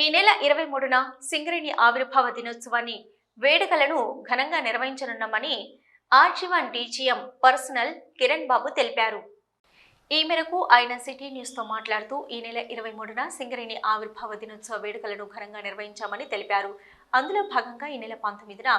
ఈ నెల ఇరవై మూడున సింగరేణి ఆవిర్భావ దినోత్సవాన్ని వేడుకలను ఘనంగా నిర్వహించనున్నామని R G one DGM personnel Kiran Babu తెలిపారు. ఈ మేరకు ఆయన సిటీ న్యూస్తో మాట్లాడుతూ ఈ నెల ఇరవై మూడున సింగరేణి ఆవిర్భావ దినోత్సవ వేడుకలను ఘనంగా నిర్వహించామని తెలిపారు. అందులో భాగంగా ఈ నెల పంతొమ్మిదిన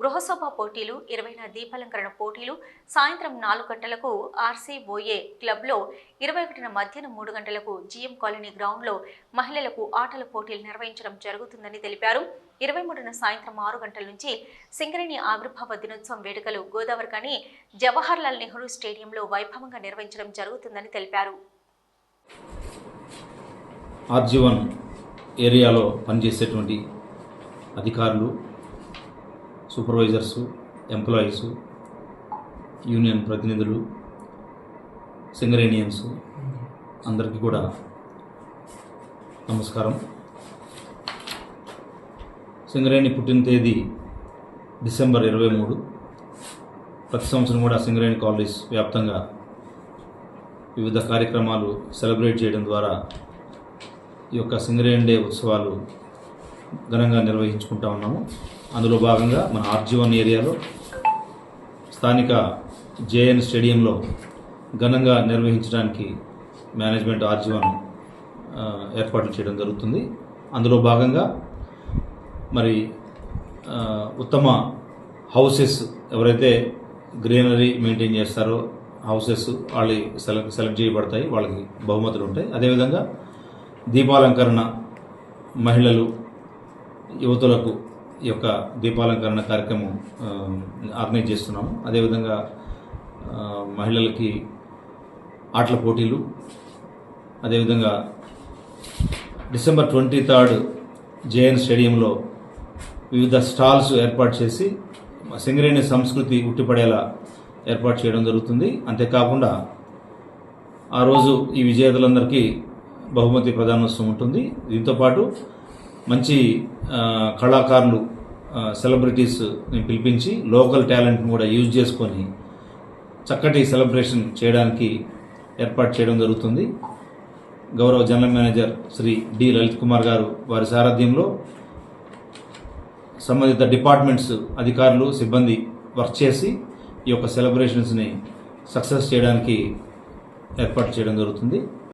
గృహసభ పోటీలు ఇరవైన దీపాలంకరణ పోటీలు సాయంత్రం నాలుగు గంటలకు ఆర్సీఓఏ క్లబ్లో ఇరవై ఒకటిన మధ్యాహ్నం మూడు గంటలకు జీఎం కాలనీ గ్రౌండ్లో మహిళలకు ఆటల పోటీలు నిర్వహించడం జరుగుతుందని తెలిపారు. ఇరవై మూడున సాయంత్రం ఆరు గంటల నుంచి సింగరేణి ఆవిర్భావ దినోత్సవం వేడుకలు గోదావరి కానీ జవహర్లాల్ నెహ్రూ స్టేడియంలో వైభవంగా నిర్వహించడం జరుగుతుందని తెలిపారు. ఆర్జీవన్ ఏరియాలో పనిచేసేటువంటి అధికారులు సూపర్వైజర్సు ఎంప్లాయీసు యూనియన్ ప్రతినిధులు సింగరేనియన్స్ అందరికీ కూడా నమస్కారం. సింగరేణి పుట్టిన తేదీ డిసెంబర్ ఇరవై మూడు. ప్రతి సంవత్సరం కూడా సింగరేణి కాలేజ్ వ్యాప్తంగా వివిధ కార్యక్రమాలు సెలబ్రేట్ చేయడం ద్వారా ఈ యొక్క సింగరేణి డే ఉత్సవాలు ఘనంగా నిర్వహించుకుంటా ఉన్నాము. అందులో భాగంగా మన ఆర్జీవన్ ఏరియాలో స్థానిక జేఎన్ స్టేడియంలో ఘనంగా నిర్వహించడానికి మేనేజ్మెంట్ ఆర్జీవన్ ఏర్పాట్లు చేయడం జరుగుతుంది. అందులో భాగంగా మరి ఉత్తమ హౌసెస్ ఎవరైతే గ్రీనరీ మెయింటైన్ చేస్తారో హౌసెస్ వాళ్ళు సెలెక్ట్ సెలెక్ట్ చేయబడతాయి. వాళ్ళకి బహుమతులు ఉంటాయి. అదేవిధంగా దీపాలంకరణ మహిళలు యువతులకు ఈ యొక్క దీపాలంకరణ కార్యక్రమం ఆర్గనైజ్ చేస్తున్నాము. అదేవిధంగా మహిళలకి ఆటల పోటీలు అదేవిధంగా డిసెంబర్ ట్వంటీ థర్డ్ జేఎన్ స్టేడియంలో వివిధ స్టాల్స్ ఏర్పాటు చేసి సింగరేణి సంస్కృతి ఉట్టిపడేలా ఏర్పాటు చేయడం జరుగుతుంది. అంతేకాకుండా ఆ రోజు ఈ విజేతలందరికీ బహుమతి ప్రధానోత్సవం ఉంటుంది. దీంతోపాటు మంచి కళాకారులు సెలబ్రిటీస్ పిలిపించి లోకల్ టాలెంట్ని కూడా యూజ్ చేసుకొని చక్కటి సెలబ్రేషన్ చేయడానికి ఏర్పాటు చేయడం జరుగుతుంది. గౌరవ general manager Shri D. Lalit Kumar గారు వారి సారథ్యంలో సంబంధిత డిపార్ట్మెంట్స్ అధికారులు సిబ్బంది వర్క్ చేసి ఈ యొక్క సెలబ్రేషన్స్ని సక్సెస్ చేయడానికి ఏర్పాటు చేయడం జరుగుతుంది.